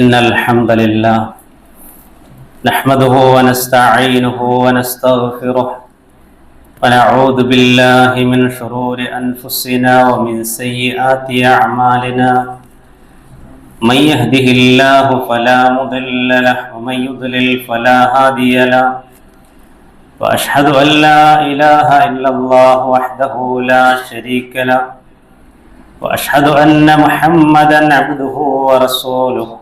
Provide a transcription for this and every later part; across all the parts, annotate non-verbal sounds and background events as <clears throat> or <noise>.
إن الحمد لله نحمده ونستعينه ونستغفره ونعوذ بالله من شرور أنفسنا ومن سيئات أعمالنا. من يهده الله فلا مضل له ومن يضلل فلا هادي له. وأشهد أن لا إله إلا الله وحده لا شريك له. وأشهد أن محمدا عبده ورسوله.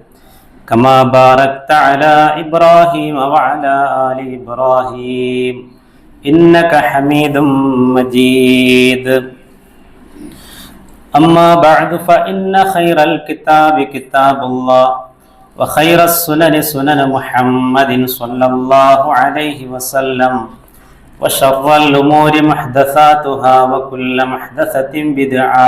كما باركت على إبراهيم وعلى آل إبراهيم. إنك حميد مجيد. أما بعد فإن خير الكتاب كتاب الله وخير السنن سنن محمد صلى الله عليه وسلم وشر الأمور محدثاتها وكل محدثة بدعة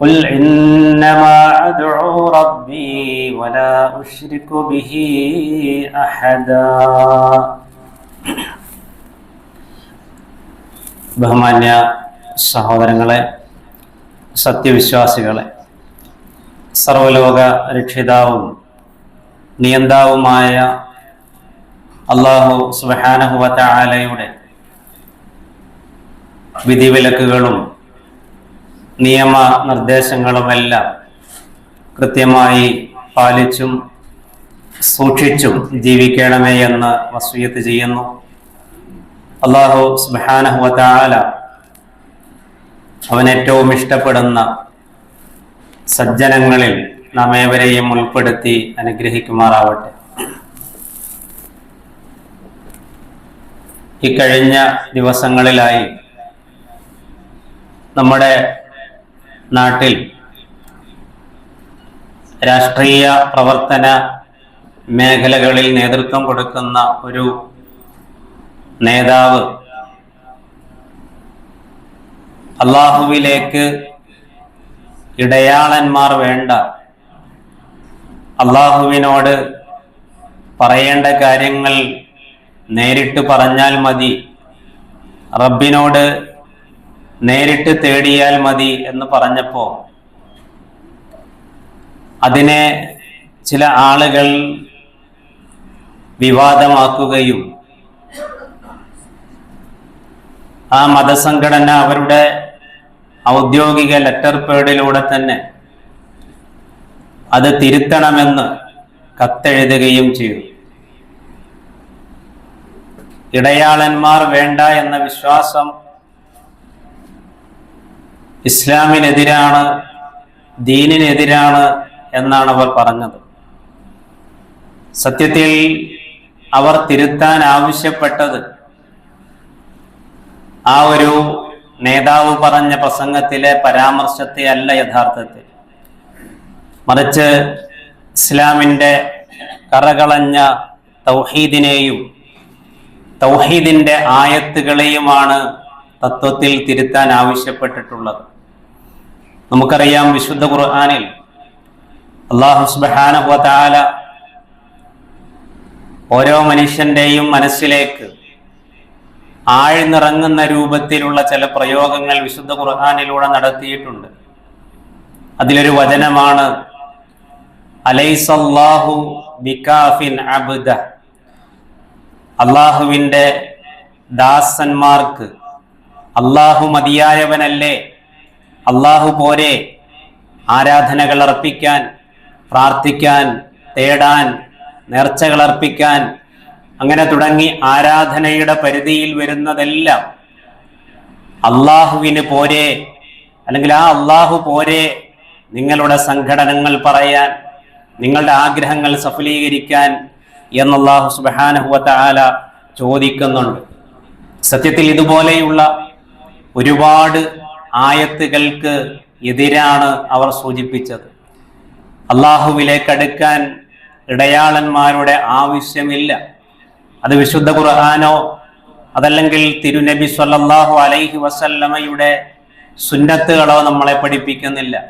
قل إنما أدعو ربي ولا أشرك به أحدا ബഹുമാന്യ സഹോദരങ്ങളെ സത്യവിശ്വാസികളെ സർവലോക രക്ഷിതാവും നിയന്താവുമായ അള്ളാഹു സുബാനഹുവത്ത ആലയുടെ വിധിവിലക്കുകളും നിയമ നിർദ്ദേശങ്ങളുമെല്ലാം കൃത്യമായി പാലിച്ചും സൂക്ഷിച്ചും ജീവിക്കണമേ എന്ന് വസൂയത്ത് ചെയ്യുന്നു. അള്ളാഹു സുബാനഹുവത്ത ആല അവൻ ഏറ്റവും ഇഷ്ടപ്പെടുന്ന സജ്ജനങ്ങളിൽ നാം ഏവരെയും ഉൾപ്പെടുത്തി അനുഗ്രഹിക്കുമാറാവട്ടെ. കഴിഞ്ഞ ദിവസങ്ങളിലായി നമ്മുടെ നാട്ടിൽ രാഷ്ട്രീയ പ്രവർത്തന മേഖലകളിൽ നേതൃത്വം കൊടുക്കുന്ന ഒരു നേതാവ് അള്ളാഹുവിലേക്ക് ഇടയാളന്മാർ വേണ്ട. അള്ളാഹുവിനോട് പറയേണ്ട കാര്യങ്ങൾ നേരിട്ട് പറഞ്ഞാൽ മതി. റബ്ബിനോട് നേരിട്ട് തേടിയാൽ മതി എന്ന് പറഞ്ഞപ്പോ അതിനെ ചില ആളുകൾ വിവാദമാക്കുകയും ആ മതസംഘടന അവരുടെ ഔദ്യോഗിക ലെറ്റർ പേഡിലൂടെ തന്നെ അത് തിരുത്തണമെന്ന് കത്തെഴുതുകയും ചെയ്തു. ഇടയാളന്മാർ വേണ്ട എന്ന വിശ്വാസം ഇസ്ലാമിനെതിരാണ് ദീനിനെതിരാണ് എന്നാണ് അവർ പറഞ്ഞത്. സത്യത്തിൽ അവർ തിരുത്താൻ ആവശ്യപ്പെട്ടത് ആ ഒരു നേതാവ് പറഞ്ഞ പ്രസംഗത്തിലെ പരാമർശത്തെ അല്ല യഥാർത്ഥത്തിൽ. മറിച്ച് ഇസ്ലാമിന്റെ കറകളഞ്ഞ തൗഹീദിനെയും തൗഹീദിന്റെ ആയത്തുകളെയുമാണ് തത്വത്തിൽ തിരുത്താൻ ആവശ്യപ്പെട്ടിട്ടുള്ളത്. നമുക്കറിയാം വിശുദ്ധ ഖുർആാനിൽ അള്ളാഹു സുബാനഹുല ഓരോ മനുഷ്യന്റെയും മനസ്സിലേക്ക് ആഴ്ന്നിറങ്ങുന്ന രൂപത്തിലുള്ള ചില പ്രയോഗങ്ങൾ വിശുദ്ധ ഖുർആാനിലൂടെ നടത്തിയിട്ടുണ്ട്. അതിലൊരു വചനമാണ് അലൈസല്ലാഹു ബികാഫിൻ അബ്ദ അള്ളാഹുവിന്റെ ദാസന്മാർക്ക് അള്ളാഹു മതിയായവനല്ലേ അള്ളാഹു പോരെ ആരാധനകൾ അർപ്പിക്കാൻ പ്രാർത്ഥിക്കാൻ തേടാൻ നേർച്ചകൾ അർപ്പിക്കാൻ അങ്ങനെ തുടങ്ങി ആരാധനയുടെ പരിധിയിൽ വരുന്നതെല്ലാം അള്ളാഹുവിന് പോരെ അല്ലെങ്കിൽ ആ അള്ളാഹു പോരെ നിങ്ങളുടെ സംഘടനങ്ങൾ പറയാൻ നിങ്ങളുടെ ആഗ്രഹങ്ങൾ സഫലീകരിക്കാൻ എന്നുള്ളാഹു സുബാനഹുവത്ത ആല ചോദിക്കുന്നുണ്ട്. സത്യത്തിൽ ഇതുപോലെയുള്ള ഒരുപാട് ആയത്തുകൾക്ക് എതിരാണ് അവർ സൂചിപ്പിച്ചത്. അള്ളാഹുവിലേക്ക് അടുക്കാൻ ഇടയാളന്മാരുടെ ആവശ്യമില്ല. അത് വിശുദ്ധ ഖുർആാനോ അതല്ലെങ്കിൽ തിരുനബി സല്ലാഹു അലൈഹി വസല്ലമയുടെ സുന്നത്തുകളോ നമ്മളെ പഠിപ്പിക്കുന്നില്ല.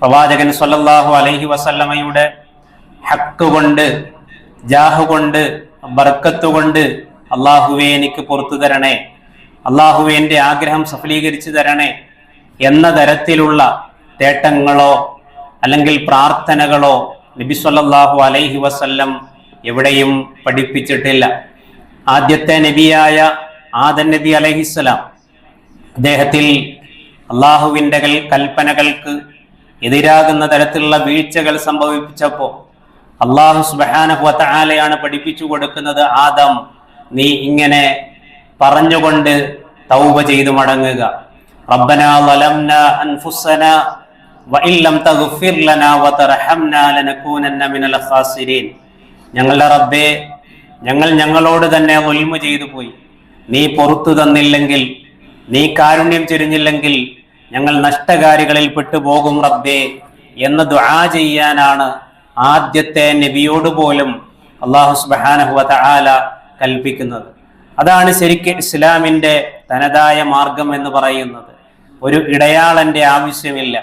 പ്രവാചകൻ സല്ലാഹു അലൈഹി വസല്ലമയുടെ ഹക്ക് കൊണ്ട് ജാഹ് കൊണ്ട് ബർക്കത്ത് കൊണ്ട് അള്ളാഹുവെ എനിക്ക് പുറത്തു തരണേ. അള്ളാഹുവെ എന്റെ ആഗ്രഹം സഫലീകരിച്ചു തരണേ എന്ന തരത്തിലുള്ള തേട്ടങ്ങളോ അല്ലെങ്കിൽ പ്രാർത്ഥനകളോ നബി സല്ലാഹു അലൈഹി വസല്ലം എവിടെയും പഠിപ്പിച്ചിട്ടില്ല. ആദ്യത്തെ നബിയായ ആദൻ നബി അലൈഹിസ്സലാം അദ്ദേഹത്തിൽ അള്ളാഹുവിന്റെ കൽപ്പനകൾക്ക് എതിരാകുന്ന തരത്തിലുള്ള വീഴ്ചകൾ സംഭവിപ്പിച്ചപ്പോൾ അള്ളാഹു സുബാനഹുവത്ത ആലയാണ് പഠിപ്പിച്ചു കൊടുക്കുന്നത് ആദം നീ ഇങ്ങനെ പറഞ്ഞുകൊണ്ട് തൗബ ചെയ്തു മടങ്ങുക. ഞങ്ങളുടെ റബ്ബേ ഞങ്ങൾ ഞങ്ങളോട് തന്നെ ഒൽമ ചെയ്തു പോയി. നീ പുറത്തു തന്നില്ലെങ്കിൽ നീ കാരുണ്യം ചൊരിഞ്ഞില്ലെങ്കിൽ ഞങ്ങൾ നഷ്ടകാരികളിൽ പെട്ടുപോകും റബ്ബേ എന്ന് ദുആ ചെയ്യാനാണ് ആദ്യത്തെ നബിയോട് പോലും അള്ളാഹു സുബാനഹുവ തആല കൽപ്പിക്കുന്നത്. അതാണ് ശരിക്കും ഇസ്ലാമിന്റെ തനതായ മാർഗം എന്ന് പറയുന്നത്. ഒരു ഇടയാളന്റെ ആവശ്യമില്ല.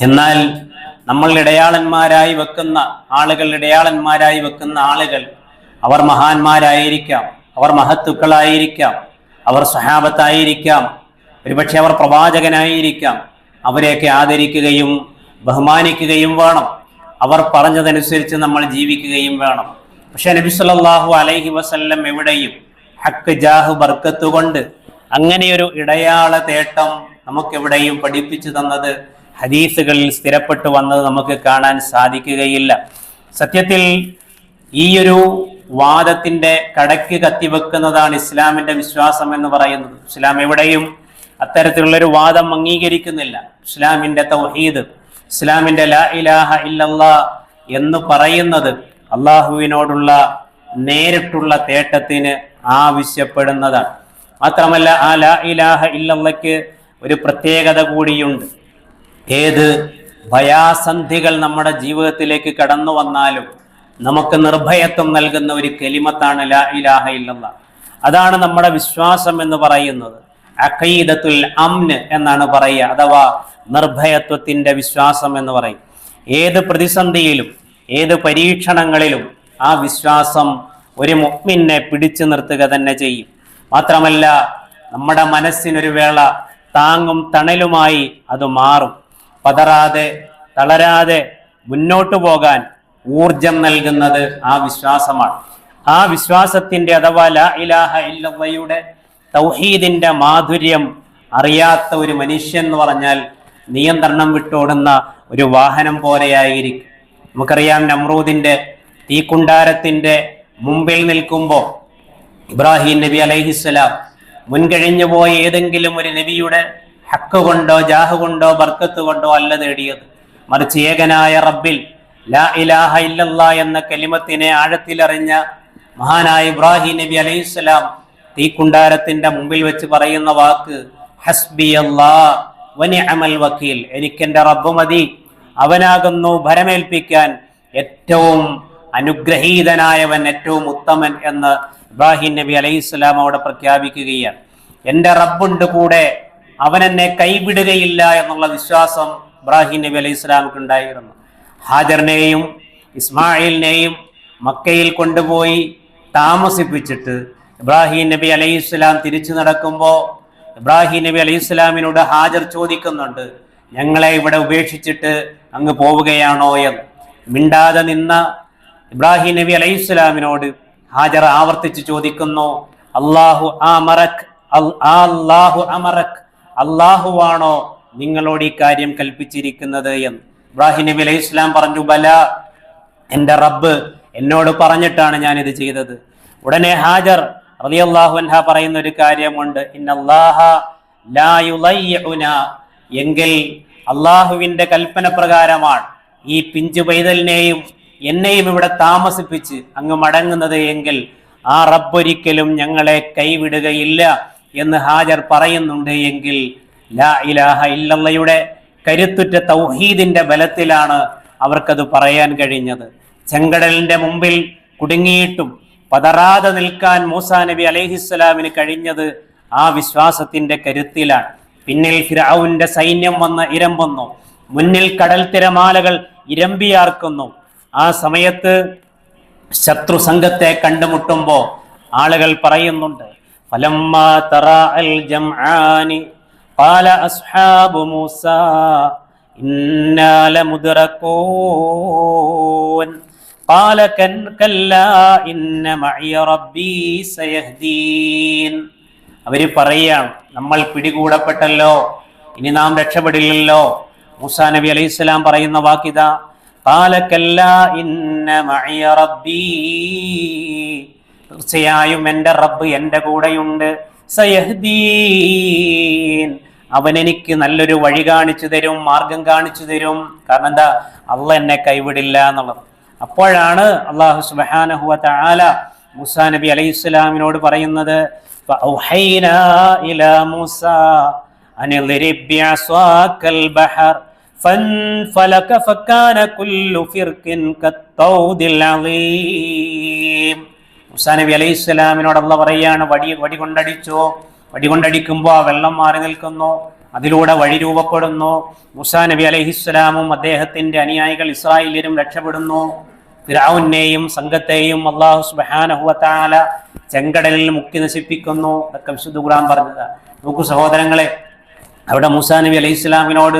എന്നാൽ നമ്മൾ ഇടയാളന്മാരായി വെക്കുന്ന ആളുകൾ ഇടയാളന്മാരായി വെക്കുന്ന ആളുകൾ അവർ മഹാന്മാരായിരിക്കാം അവർ മഹത്തുക്കളായിരിക്കാം അവർ സഹാബത്തായിരിക്കാം ഒരുപക്ഷെ അവർ പ്രവാചകനായിരിക്കാം അവരെയൊക്കെ ആദരിക്കുകയും ബഹുമാനിക്കുകയും വേണം. അവർ പറഞ്ഞതനുസരിച്ച് നമ്മൾ ജീവിക്കുകയും വേണം. പക്ഷെ നബി സല്ലല്ലാഹു അലൈഹി വസല്ലം എവിടെയും ഹക്ക് ജാഹ് ബർക്കത്ത് കൊണ്ട് അങ്ങനെയൊരു ഇടയാള തേട്ടം നമുക്കെവിടെയും പഠിപ്പിച്ചു തന്നത് ഹദീസുകളിൽ സ്ഥിരപ്പെട്ടു വന്നത് നമുക്ക് കാണാൻ സാധിക്കുകയില്ല. സത്യത്തിൽ ഈയൊരു വാദത്തിന്റെ കടക്ക് കത്തിവെക്കുന്നതാണ് ഇസ്ലാമിന്റെ വിശ്വാസം എന്ന് പറയുന്നത്. ഇസ്ലാം എവിടെയും അത്തരത്തിലുള്ളൊരു വാദം അംഗീകരിക്കുന്നില്ല. ഇസ്ലാമിന്റെ തൗഹീദ് ഇസ്ലാമിന്റെ ലാ ഇലാഹ ഇല്ലല്ലാ എന്ന് പറയുന്നത് അള്ളാഹുവിനോടുള്ള നേരിട്ടുള്ള തേട്ടത്തിന് ആവശ്യപ്പെടുന്നതാണ്. മാത്രമല്ല ആ ലാ ഇലാഹ ഇല്ലല്ലാഹിക്ക് ഒരു പ്രത്യേകത കൂടിയുണ്ട്. ഏത് ഭയാസന്ധികൾ നമ്മുടെ ജീവിതത്തിലേക്ക് കടന്നു വന്നാലും നമുക്ക് നിർഭയത്വം നൽകുന്ന ഒരു കെലിമത്താണ് ലാ ഇലാഹ ഇല്ലല്ലാ. അതാണ് നമ്മുടെ വിശ്വാസം എന്ന് പറയുന്നത്. അഖീദത്തുൽ അംന് എന്നാണ് പറയുക അഥവാ നിർഭയത്വത്തിന്റെ വിശ്വാസം എന്ന് പറയും. ഏത് പ്രതിസന്ധിയിലും ഏത് പരീക്ഷണങ്ങളിലും ആ വിശ്വാസം ഒരു മുഅ്മിനെ പിടിച്ചു നിർത്തുക തന്നെ ചെയ്യും. മാത്രമല്ല നമ്മുടെ മനസ്സിനൊരു വേള താങ്ങും തണലുമായി അത് മാറും. പതറാതെ തളരാതെ മുന്നോട്ടു പോകാൻ ഊർജം നൽകുന്നത് ആ വിശ്വാസമാണ്. ആ വിശ്വാസത്തിന്റെ അഥവാ ലാ ഇലാഹ ഇല്ലയുടെ തൗഹീദിന്റെ മാധുര്യം അറിയാത്ത ഒരു മനുഷ്യൻ എന്ന് പറഞ്ഞാൽ നിയന്ത്രണം വിട്ടോടുന്ന ഒരു വാഹനം പോലെയായിരിക്കും. നമുക്കറിയാം നമ്രൂദിന്റെ തീക്കുണ്ടാരത്തിന്റെ മുമ്പിൽ നിൽക്കുമ്പോൾ ഇബ്രാഹിം നബി അലൈഹിസ്സലാം മുൻകഴിഞ്ഞു പോയ ഏതെങ്കിലും ഒരു നബിയുടെ ഹക്ക് കൊണ്ടോ ജാഹ് കൊണ്ടോ ബർക്കത്ത് കൊണ്ടോ അല്ല നേടിയത്. മറിച്ച് ഏകനായ റബ്ബിൽ ലാ ഇലാഹ ഇല്ലല്ല എന്ന കലിമത്തിനെ ആഴത്തിലറിഞ്ഞ മഹാനായ ഇബ്രാഹിം നബി അലൈഹിസ്സലാം തീക്കുണ്ടാരത്തിന്റെ മുമ്പിൽ വെച്ച് പറയുന്ന വാക്ക് ഹസ്ബി വനിഅമൽ വക്കീൽ. എനിക്കെന്റെ റബ്ബ് മതി. അവനാകുന്നു ഭരമേൽപ്പിക്കാൻ ഏറ്റവും അനുഗ്രഹീതനായവൻ ഏറ്റവും ഉത്തമൻ എന്ന് ഇബ്രാഹിം നബി അലൈഹി സ്വലാം അവിടെ പ്രഖ്യാപിക്കുകയാണ്. എന്റെ റബ്ബുണ്ട് കൂടെ അവൻ എന്നെ കൈവിടുകയില്ല എന്നുള്ള വിശ്വാസം ഇബ്രാഹിം നബി അലൈഹി സ്വലാമുക്ക് ഉണ്ടായിരുന്നു. ഹാജറിനെയും ഇസ്മായിലിനെയും മക്കയിൽ കൊണ്ടുപോയി താമസിപ്പിച്ചിട്ട് ഇബ്രാഹിം നബി അലൈഹി സ്വലാം തിരിച്ചു നടക്കുമ്പോൾ ഇബ്രാഹിം നബി അലൈഹി ഹാജർ ചോദിക്കുന്നുണ്ട് ഞങ്ങളെ ഇവിടെ ഉപേക്ഷിച്ചിട്ട് അങ്ങ് പോവുകയാണോ എന്ന്? മിണ്ടാതെ നിന്ന ഇബ്രാഹിം നബി അലൈഹി സ്വലാമിനോട് ഹാജർ ആവർത്തിച്ച് ചോദിക്കുന്നു അള്ളാഹു അമറക് അള്ളാഹു അമറക് അള്ളാഹുവാണോ നിങ്ങളോട് ഈ കാര്യം കൽപ്പിച്ചിരിക്കുന്നത്? എന്ന് ഇബ്രാഹിം നബി അലൈഹി സ്വലാം പറഞ്ഞു ബല എന്റെ റബ്ബ് എന്നോട് പറഞ്ഞിട്ടാണ് ഞാൻ ഇത് ചെയ്തത്. ഉടനെ ഹാജർ റളിയല്ലാഹു അൻഹ പറയുന്ന ഒരു കാര്യമുണ്ട് ലാ എങ്കിൽ അള്ളാഹുവിന്റെ കൽപ്പന പ്രകാരമാണ് ഈ പിഞ്ചു പൈതലിനെയും എന്നെയും ഇവിടെ താമസിപ്പിച്ച് അങ്ങ് മടങ്ങുന്നത് എങ്കിൽ ആ റബ്ബൊരിക്കലും ഞങ്ങളെ കൈവിടുകയില്ല എന്ന് ഹാജർ പറയുന്നുണ്ട് എങ്കിൽ ലാ ഇലാഹ ഇല്ലയുടെ കരുത്തുറ്റ തൗഹീദിന്റെ ബലത്തിലാണ് അവർക്കത് പറയാൻ കഴിഞ്ഞത്. ചെങ്കടലിന്റെ മുമ്പിൽ കുടുങ്ങിയിട്ടും പതറാതെ നിൽക്കാൻ മൂസാ നബി അലൈഹിസ്സലാമിന് കഴിഞ്ഞത് ആ വിശ്വാസത്തിന്റെ കരുത്തിലാണ്. പിന്നിൽ ഫിറാവുന്റെ സൈന്യം വന്ന് ഇരമ്പുന്നു. മുന്നിൽ കടൽ തിരമാലകൾ ഇരമ്പിയാർക്കുന്നു. ആ സമയത്ത് ശത്രു സംഘത്തെ കണ്ടുമുട്ടുമ്പോൾ ആളുകൾ പറയുന്നുണ്ട് അവർ പറയാണ് നമ്മൾ പിടികൂടപ്പെട്ടല്ലോ ഇനി നാം രക്ഷപ്പെടില്ലല്ലോ. മൂസാ നബി അലൈഹി സ്വലാം പറയുന്ന വാക്കിതാ കാലക്കല്ല ഇന്ന മഅയ റബ്ബീ തീർച്ചയായും എൻ്റെ റബ്ബ് എൻ്റെ കൂടെയുണ്ട് സയഹ്ദീൻ അവൻ എനിക്ക് നല്ലൊരു വഴി കാണിച്ചു തരും മാർഗം കാണിച്ചു തരും കാരണം എന്താ അള്ള എന്നെ കൈവിടില്ല എന്നുള്ളത് അപ്പോഴാണ് അള്ളാഹു സുബ്ഹാനഹു തആല മൂസാ നബി അലൈഹി സ്വലാമിനോട് പറയുന്നത് فأوحينا إلى موسى أن اضرب بعصاك البحر فانفلق فكان كل فرق كالطود العظيم മുസാ നബി അലൈഹി സ്വലാമിനോട് അള്ള പറയാണ് വടി വടി കൊണ്ടടിച്ചോ വടി കൊണ്ടടിക്കുമ്പോൾ ആ വെള്ളം മാറി നിൽക്കുന്നു അതിലൂടെ വഴി രൂപപ്പെടുന്നു മുസാ നബി അലൈഹിസ്സലാമും അദ്ദേഹത്തിന്റെ അനുയായികൾ ഇസ്രായേലിയരും രക്ഷപ്പെടുന്നു ഫിറൌനെയും സംഘത്തെയും അള്ളാഹു സുബാനഹുവത്താല ചെങ്കടലിൽ മുക്കി നശിപ്പിക്കുന്നു അതൊക്കെ വിശുദ്ധ ഖുർആൻ പറഞ്ഞത് നോക്കൂ സഹോദരങ്ങളെ അവിടെ മൂസാ നബി അലൈഹി ഇസ്ലാമിനോട്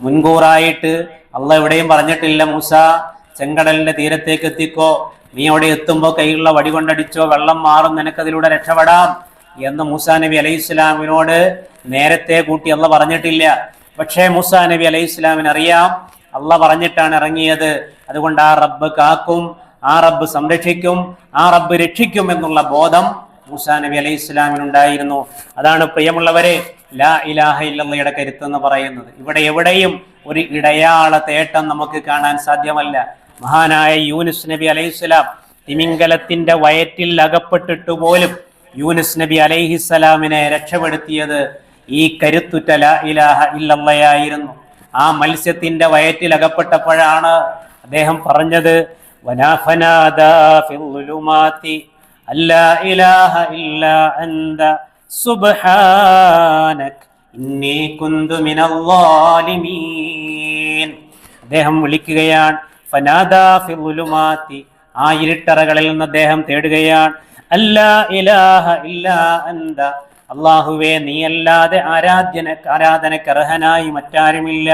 മുൻകൂറായിട്ട് അള്ള എവിടെയും പറഞ്ഞിട്ടില്ല മൂസ ചെങ്കടലിന്റെ തീരത്തേക്ക് എത്തിക്കോ നീ അവിടെ എത്തുമ്പോൾ കൈയുള്ള വടി കൊണ്ടടിച്ചോ വെള്ളം മാറും നിനക്കതിലൂടെ രക്ഷപ്പെടാം എന്ന് മൂസാ നബി അലൈഹി ഇസ്ലാമിനോട് നേരത്തെ കൂട്ടി അള്ള പറഞ്ഞിട്ടില്ല. പക്ഷേ മൂസാ നബി അലൈഹി ഇസ്ലാമിന് അറിയാം അള്ള പറഞ്ഞിട്ടാണ് ഇറങ്ങിയത്. അതുകൊണ്ട് ആ റബ്ബ് കാക്കും ആ റബ്ബ് സംരക്ഷിക്കും ആ റബ്ബ് രക്ഷിക്കും എന്നുള്ള ബോധം മൂസാ നബി അലൈഹി ഇസ്ലാമിനുണ്ടായിരുന്നു അതാണ് പ്രിയമുള്ളവരെ ലാ ഇലാഹ ഇല്ലയുടെ കരുത്ത് എന്ന് പറയുന്നത്. ഇവിടെ എവിടെയും ഒരു ഇടയാള തേട്ടം നമുക്ക് കാണാൻ സാധ്യമല്ല. മഹാനായ യൂനുസ് നബി അലൈഹി സ്വലാം തിമിംഗലത്തിന്റെ വയറ്റിൽ അകപ്പെട്ടിട്ട് പോലും യൂനുസ് നബി അലൈഹിസ്സലാമിനെ രക്ഷപ്പെടുത്തിയത് ഈ കരുത്തുറ്റ ലാ ഇലാഹ ഇല്ലയായിരുന്നു ആ മത്സ്യത്തിന്റെ വയറ്റിൽ അകപ്പെട്ടപ്പോഴാണ് അദ്ദേഹം പറഞ്ഞത് വനാഫനാദാ അല്ലാ ഇലാഹ ഇല്ല അന്ത സുബ്ഹാനക ഇന്നി കുന്തു മിനൽ ളാലിമീൻ അദ്ദേഹം വിളിക്കുകയാണ് ഫനാദാ ഫിൽ ളുലുമാതി ആ ഇരുട്ടറകളിൽ നിന്ന് അദ്ദേഹം തേടുകയാണ് അല്ലാ ഇലാഹ ഇല്ലാ അന്ത അള്ളാഹുവേ നീയല്ലാതെ ആരാധ്യന ആരാധനക്ക് അർഹനായി മറ്റാരുമില്ല.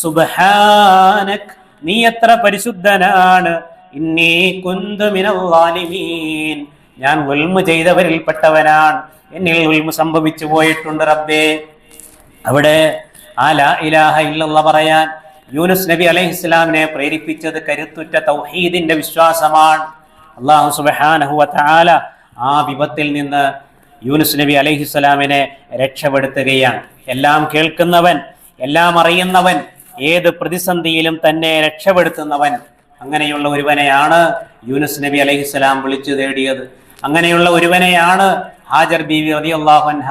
സുബഹാനക് നീ എത്ര പരിശുദ്ധനാണ്. ഇന്നീ കുന്തു മിനൽ ളാലിമീൻ ഞാൻ ഉൽമു ചെയ്തവരിൽപ്പെട്ടവനാണ്. എന്നിൽ ഉൽമു സംഭവിച്ചു പോയിട്ടുണ്ട് റബ്ബേ. അവിടെ ആ ലാ ഇലാഹ ഇല്ലല്ല പറയാൻ യൂനുസ് നബി അലൈഹി ഇസ്ലാമിനെ പ്രേരിപ്പിച്ചത് കരുത്തുറ്റ തൗഹീദിന്റെ വിശ്വാസമാണ്. അള്ളാഹു സുബ്ഹാനഹു വതആല ആ വിപത്തിൽ നിന്ന് യൂനുസ് നബി അലൈഹി സ്വലാമിനെ രക്ഷപ്പെടുത്തുകയാണ്. എല്ലാം കേൾക്കുന്നവൻ എല്ലാം അറിയുന്നവൻ ഏത് പ്രതിസന്ധിയിലും തന്നെ രക്ഷപ്പെടുത്തുന്നവൻ അങ്ങനെയുള്ള ഒരുവനെയാണ് യൂനുസ് നബി അലൈഹി സ്വലാം വിളിച്ചു തേടിയത്. അങ്ങനെയുള്ള ഒരുവനെയാണ് ഹാജർ ബീവി റതി അൻഹ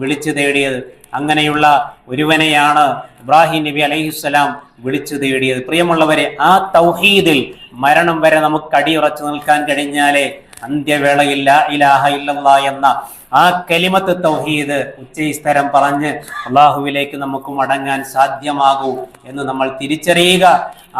വിളിച്ചു തേടിയത്. അങ്ങനെയുള്ള ഒരുവനെയാണ് ഇബ്രാഹിം നബി അലൈഹിസ്സലാം വിളിച്ചു തേടിയത്. പ്രിയമുള്ളവരെ ആ തൗഹീദിൽ മരണം വരെ നമുക്ക് അടിയുറച്ചു നിൽക്കാൻ കഴിഞ്ഞാലേ അന്ത്യവേളയിൽ ലാ ഇലാഹ ഇല്ലല്ലാ എന്ന ആ കലിമത്ത് തൗഹീദ് ഉച്ചസ്ഥരം പറഞ്ഞ് അള്ളാഹുവിലേക്ക് നമുക്ക് മടങ്ങാൻ സാധ്യമാകൂ എന്ന് നമ്മൾ തിരിച്ചറിയുക.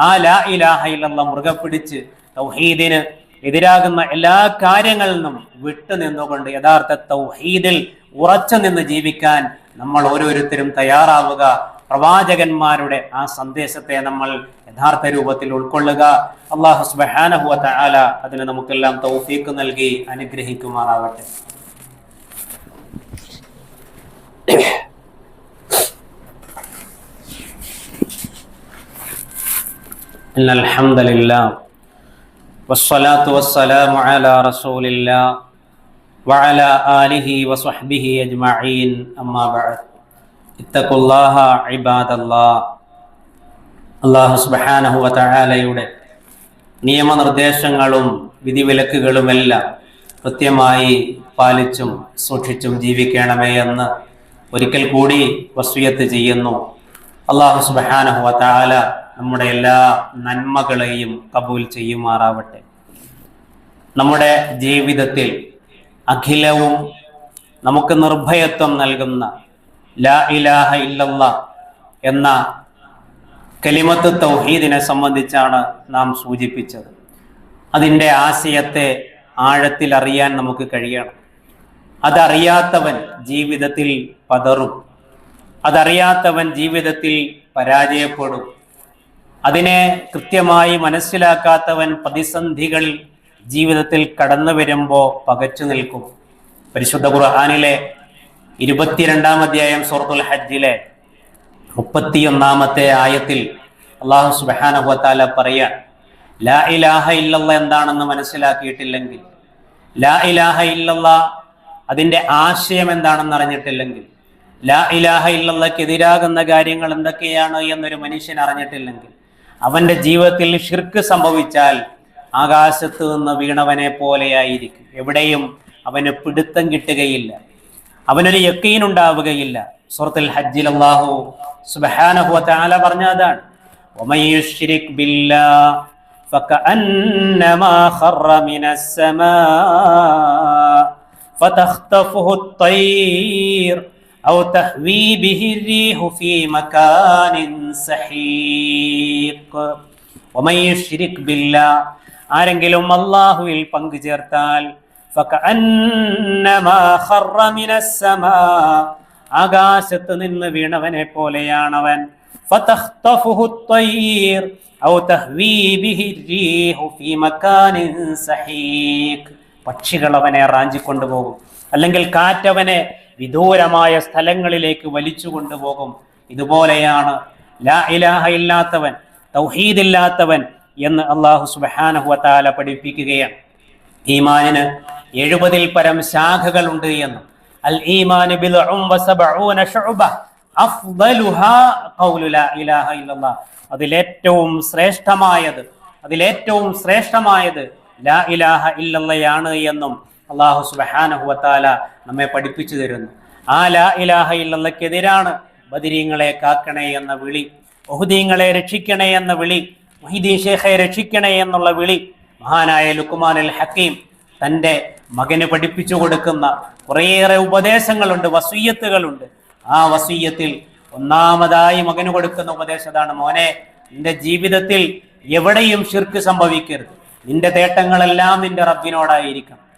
ആ ലാ ഇലാഹ ഇല്ലല്ലാ മുറുകെ പിടിച്ച് തൗഹീദിന് എതിരാകുന്ന എല്ലാ കാര്യങ്ങളിൽ നിന്നും വിട്ടു നിന്നുകൊണ്ട് യഥാർത്ഥ തൗഹീദിൽ ഉറച്ചു നിന്ന് ജീവിക്കാൻ നമ്മൾ ഓരോരുത്തരും തയ്യാറാവുക പ്രവാചകന്മാരുടെ ആ സന്ദേശത്തെ നമ്മൾ യഥാർത്ഥ രൂപത്തിൽ ഉൾക്കൊള്ളുക അള്ളാഹു സുബ്ഹാനഹു വ തആല അതിന് നമുക്കെല്ലാം തൗഫീക്ക് നൽകി അനുഗ്രഹിക്കുമാറാവട്ടെ <clears throat> إن الحمد لله والصلاة والسلام على رسول الله وعلى آله وصحبه أجمعين أما بعد اتقوا الله عباد الله അള്ളാഹു സുബാനഹു വതആലയുടെ നിയമനിർദ്ദേശങ്ങളും വിധിവിലക്കുകളുമെല്ലാം കൃത്യമായി പാലിച്ചും സൂക്ഷിച്ചും ജീവിക്കണമേ എന്ന് ഒരിക്കൽ കൂടി വസ്വിയത്ത് ചെയ്യുന്നു അള്ളാഹു സുബാനഹു വതആല നമ്മുടെ എല്ലാ നന്മകളെയും കബൂൽ ചെയ്യുമാറാവട്ടെ. നമ്മുടെ ജീവിതത്തിൽ അഖിലവും നമുക്ക് നിർഭയത്വം നൽകുന്ന ലാ ഇലാഹ ഇല്ലല്ല എന്ന കലിമത്ത് തൗഹീദിനെ സംബന്ധിച്ചാണ് നാം സൂചിപ്പിച്ചത്. അതിന്റെ ആശയത്തെ ആഴത്തിൽ അറിയാൻ നമുക്ക് കഴിയണം. അതറിയാത്തവൻ ജീവിതത്തിൽ പതറും. അതറിയാത്തവൻ ജീവിതത്തിൽ പരാജയപ്പെടും. അതിനെ കൃത്യമായി മനസ്സിലാക്കാത്തവൻ പ്രതിസന്ധികൾ ജീവിതത്തിൽ കടന്നു വരുമ്പോൾ പകച്ചു നിൽക്കും. പരിശുദ്ധ ഖുർആാനിലെ ഇരുപത്തിരണ്ടാം അധ്യായം സൂറത്തുൽ ഹജ്ജിലെ മുപ്പത്തിയൊന്നാമത്തെ ആയത്തിൽ അള്ളാഹു സുബാനഹുത്താല പറയാൻ ലാ ഇലാഹ ഇല്ലല്ല എന്താണെന്ന് മനസ്സിലാക്കിയിട്ടില്ലെങ്കിൽ ലാ ഇലാഹ ഇല്ലല്ല അതിന്റെ ആശയം എന്താണെന്ന് അറിഞ്ഞിട്ടില്ലെങ്കിൽ ലാ ഇലാഹ ഇല്ലല്ലക്കെതിരാകുന്ന കാര്യങ്ങൾ എന്തൊക്കെയാണ് എന്നൊരു മനുഷ്യൻ അറിഞ്ഞിട്ടില്ലെങ്കിൽ അവന്റെ ജീവിതത്തിൽ ഷിർക്ക് സംഭവിച്ചാൽ ആകാശത്ത് നിന്ന് വീണവനെ പോലെയായിരിക്കും എവിടെയും അവന് പിടുത്തം കിട്ടുകയില്ല അവനൊരു യക്കീൻ ഉണ്ടാവുകയില്ല സൂറത്തുൽ ഹജ്ജിൽ അല്ലാഹു സുബ്ഹാനഹു വതആല പറഞ്ഞ അതാണ് ومن يشرك بالله فكأنما خر من السماء فتخطفه الطير أو تهوي به الريح في مكان سحيق ومن يشرك بالله ആരെങ്കിലും അള്ളാഹുവിൽ പങ്കു ചേർത്താൽ فكأنما خر من السماء ആകാശത്ത് നിന്ന് വീണവനെ പോലെയാണവൻ فتخطفه الطير أو تهوي به الريح في مكان سحيق പക്ഷികൾ അവനെ റാഞ്ചിക്കൊണ്ടുപോകും അല്ലെങ്കിൽ കാറ്റവനെ വിദൂരമായ സ്ഥലങ്ങളിലേക്ക് വലിച്ചു കൊണ്ടുപോകും. ഇതുപോലെയാണ് ലാ ഇലാഹ ഇല്ലാത്തവൻ തൗഹീദില്ലാത്തവൻ എന്ന് അള്ളാഹു സുബാനഹുവത്താല പഠിപ്പിക്കുകയാണ്. ഈമാനിന് എഴുപതിൽ പരം ശാഖകളുണ്ട് എന്നും അൽ ഈമാൻ അതിലേറ്റവും ശ്രേഷ്ഠമായത് അതിലേറ്റവും ശ്രേഷ്ഠമായത് ലാ ഇലാഹ ഇല്ലയാണ് എന്നും അള്ളാഹു സുബഹാനഹുവത്താല നമ്മെ പഠിപ്പിച്ചു തരുന്നു. ആ ലാ ഇലാഹ ഇല്ലക്കെതിരാണ് ബദിരീങ്ങളെ കാക്കണേ എന്ന വിളി ഒഹുദീങ്ങളെ രക്ഷിക്കണേ എന്ന വിളി മൊഹിദീൻ ഷേഖെ രക്ഷിക്കണേ എന്നുള്ള വിളി മഹാനായ ലുക്കുമാൻ അൽ ഹക്കീം തന്റെ മകന് പഠിപ്പിച്ചു കൊടുക്കുന്ന കുറേയേറെ ഉപദേശങ്ങളുണ്ട് വസൂയത്തുകളുണ്ട്. ആ വസൂയത്തിൽ ഒന്നാമതായി മകന് കൊടുക്കുന്ന ഉപദേശതാണ് മോനെ നിന്റെ ജീവിതത്തിൽ എവിടെയും ഷിർക്ക് സംഭവിക്കരുത്. നിന്റെ തേട്ടങ്ങളെല്ലാം നിന്റെ റബ്ബിനോടായിരിക്കണം.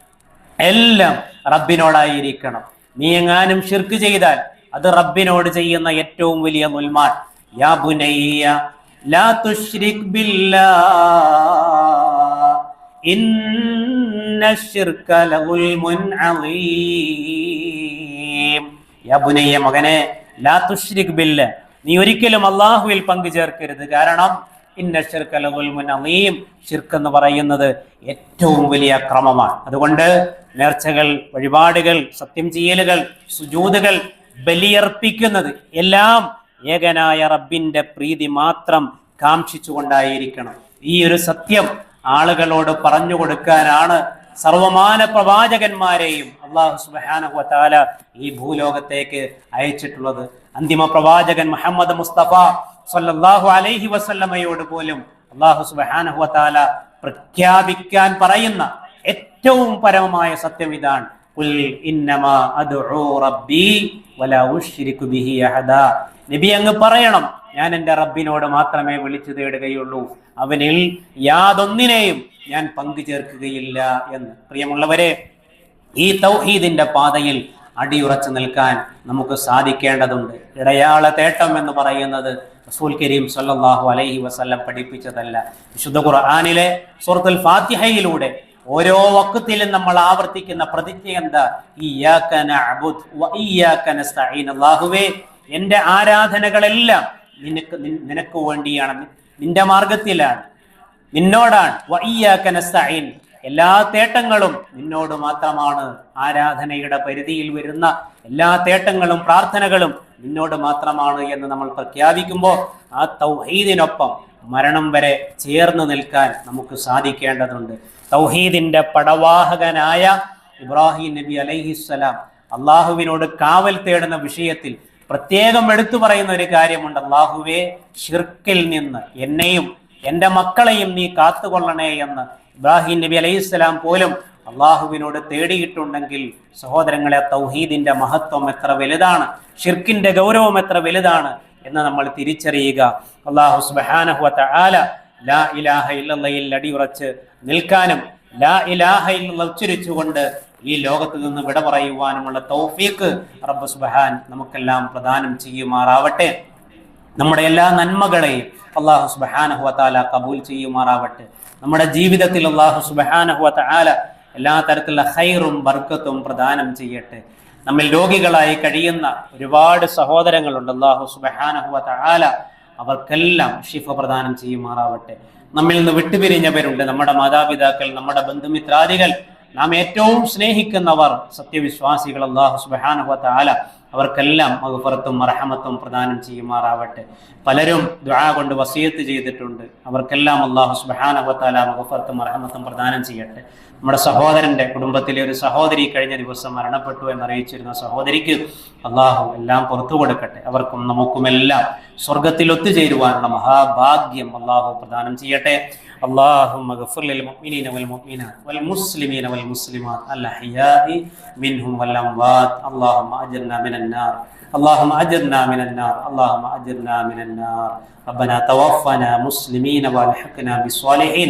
എല്ലാം റബ്ബിനോടായിരിക്കണം. നീ എങ്ങാനും ഷിർക്ക് ചെയ്താൽ അത് റബ്ബിനോട് ചെയ്യുന്ന ഏറ്റവും വലിയ മുൽമാൻ. യാ ബുനയ്യ ലാ തുശ്രിക് ബില്ലാ ഇന്ന യാ ബുനയ്യ മകനെ ലാ തുശ്രിക് ബില്ല നീ ഒരിക്കലും അള്ളാഹുവിൽ പങ്കു ചേർക്കരുത്. കാരണം ഷിർക്ക് എന്ന് പറയുന്നത് ഏറ്റവും വലിയ ക്രമമാണ്. അതുകൊണ്ട് നേർച്ചകൾ വഴിപാടുകൾ സത്യം ചെയ്യലുകൾ സുജൂതുകൾ ബലിയർപ്പിക്കുന്നത് എല്ലാം ഏകനായ റബ്ബിന്റെ പ്രീതി മാത്രം കാക്ഷിച്ചുകൊണ്ടായിരിക്കണം. ഈ ഒരു സത്യം ആളുകളോട് പറഞ്ഞു കൊടുക്കാനാണ് സർവമാന പ്രവാചകന്മാരെയും അള്ളാഹു സുബാനഹുല ഈ ഭൂലോകത്തേക്ക് അയച്ചിട്ടുള്ളത്. അന്തിമ പ്രവാചകൻ മുഹമ്മദ് മുസ്തഫ സല്ലല്ലാഹു അലൈഹി വസല്ലമയോട് പോലും അള്ളാഹു സുബാനഹുല പ്രഖ്യാപിക്കാൻ പറയുന്ന ഏറ്റവും പരമമായ സത്യം ഇതാണ്. നബി അങ്ങ് പറയണം ഞാൻ എന്റെ റബ്ബിനോട് മാത്രമേ വിളിച്ചു തേടുകയുള്ളൂ. അവനിൽ യാതൊന്നിനെയും ഞാൻ പങ്കു ചേർക്കുകയില്ല എന്ന്. പ്രിയമുള്ളവരെ ഈ തൗഹീദിന്റെ പാതയിൽ അടിയുറച്ചു നിൽക്കാൻ നമുക്ക് സാധിക്കേണ്ടതുണ്ട്. ഇടയാള തേട്ടം എന്ന് പറയുന്നത് റസൂൽ കരീം സല്ലല്ലാഹു അലൈഹി വസല്ലം പഠിപ്പിച്ചതല്ല. വിശുദ്ധ ഖുർആനിലെ സൂറത്തുൽ ഫാത്തിഹയിലൂടെ ഓരോ വക്കത്തിലും നമ്മൾ ആവർത്തിക്കുന്ന പ്രതിജ്ഞ എന്താ? അല്ലാഹുവേ എന്റെ ആരാധനകളെല്ലാം നിനക്ക് നിനക്ക് വേണ്ടിയാണ്. നിന്റെ മാർഗത്തിലാണ് നിന്നോടാണ്. എല്ലാ തേട്ടങ്ങളും നിന്നോട് മാത്രമാണ് ആരാധനയുടെ പരിധിയിൽ വരുന്ന എല്ലാ തേട്ടങ്ങളും പ്രാർത്ഥനകളും നിന്നോട് മാത്രമാണ് എന്ന് നമ്മൾ പ്രഖ്യാപിക്കുമ്പോൾ ആ തൗഹീദിനൊപ്പം മരണം വരെ ചേർന്ന് നിൽക്കാൻ നമുക്ക് സാധിക്കേണ്ടതുണ്ട്. തൗഹീദിന്റെ പടവാഹകനായ ഇബ്രാഹിം നബി അലൈഹിസ്സലാം അള്ളാഹുവിനോട് കാവൽ തേടുന്ന വിഷയത്തിൽ പ്രത്യേകം എടുത്തു പറയുന്ന ഒരു കാര്യമുണ്ട്. അള്ളാഹുവെ ഷിർക്കിൽ നിന്ന് എന്നെയും എന്റെ മക്കളെയും നീ കാത്തുകൊള്ളണേ എന്ന് ഇബ്രാഹിം നബി അലൈഹി സ്വലാം പോലും അള്ളാഹുവിനോട് തേടിയിട്ടുണ്ടെങ്കിൽ സഹോദരങ്ങളെ തൗഹീദിന്റെ മഹത്വം എത്ര വലുതാണ് ഷിർക്കിന്റെ ഗൗരവം എത്ര വലുതാണ് എന്ന് നമ്മൾ തിരിച്ചറിയുക. അള്ളാഹു സുബ്ഹാനഹു വതആല ലാ ഇലാഹ നിൽക്കാനും ലാ ഇലാഹ ഉച്ചരിച്ചുകൊണ്ട് ഈ ലോകത്ത് നിന്ന് വിട പറയുവാനുമുള്ള തൗഫീക്ക് റബ്ബ് സുബഹാൻ നമുക്കെല്ലാം പ്രദാനം ചെയ്യുമാറാവട്ടെ. നമ്മുടെ എല്ലാ നന്മകളെയും അള്ളാഹു സുബഹാനഹു വാല കബൂൽ ചെയ്യുമാറാവട്ടെ. നമ്മുടെ ജീവിതത്തിൽ അള്ളാഹു സുബഹാനഹു വാല എല്ലാ തരത്തിലുള്ള ഹൈറും ബർക്കത്തും പ്രദാനം ചെയ്യട്ടെ. നമ്മിൽ രോഗികളായി കഴിയുന്ന ഒരുപാട് സഹോദരങ്ങളുണ്ട് അള്ളാഹു സുബഹാനഹു വാല അവർക്കെല്ലാം ഷിഫ പ്രദാനം ചെയ്യുമാറാവട്ടെ. നമ്മിൽ നിന്ന് വിട്ടുപിരിഞ്ഞവരുണ്ട്. നമ്മുടെ മാതാപിതാക്കൾ നമ്മുടെ ബന്ധുമിത്രാദികൾ. നാം ഏറ്റവും സ്നേഹിക്കുന്നവർ സത്യവിശ്വാസികൾ അള്ളാഹു സുബഹാനഹു വതാല. അവർക്കെല്ലാം മഹുഫറത്തും മറഹമത്തും പ്രദാനം ചെയ്യുമാറാവട്ടെ. പലരും ദുആ കൊണ്ട് വസീയത്ത് ചെയ്തിട്ടുണ്ട്. അവർക്കെല്ലാം അള്ളാഹു സുബാനഹത്താല മഹുഫറത്തും മറഹമത്തും പ്രദാനം ചെയ്യട്ടെ. നമ്മുടെ സഹോദരന്റെ കുടുംബത്തിലെ ഒരു സഹോദരി കഴിഞ്ഞ ദിവസം മരണപ്പെട്ടു എന്നറിയിച്ചിരുന്ന സഹോദരിക്ക് അള്ളാഹു എല്ലാം പുറത്തു കൊടുക്കട്ടെ. അവർക്കും നമുക്കുമെല്ലാം സ്വർഗത്തിൽ ഒത്തുചേരുവാനുള്ള മഹാഭാഗ്യം അള്ളാഹു പ്രദാനം ചെയ്യട്ടെ اللهم اغفر للمؤمنين والمؤمنات والمسلمين والمسلمات الأحياء منهم والأموات اللهم أجرنا من النار اللهم أجرنا من النار اللهم أجرنا من النار ربنا توفنا مسلمين والحقنا بالصالحين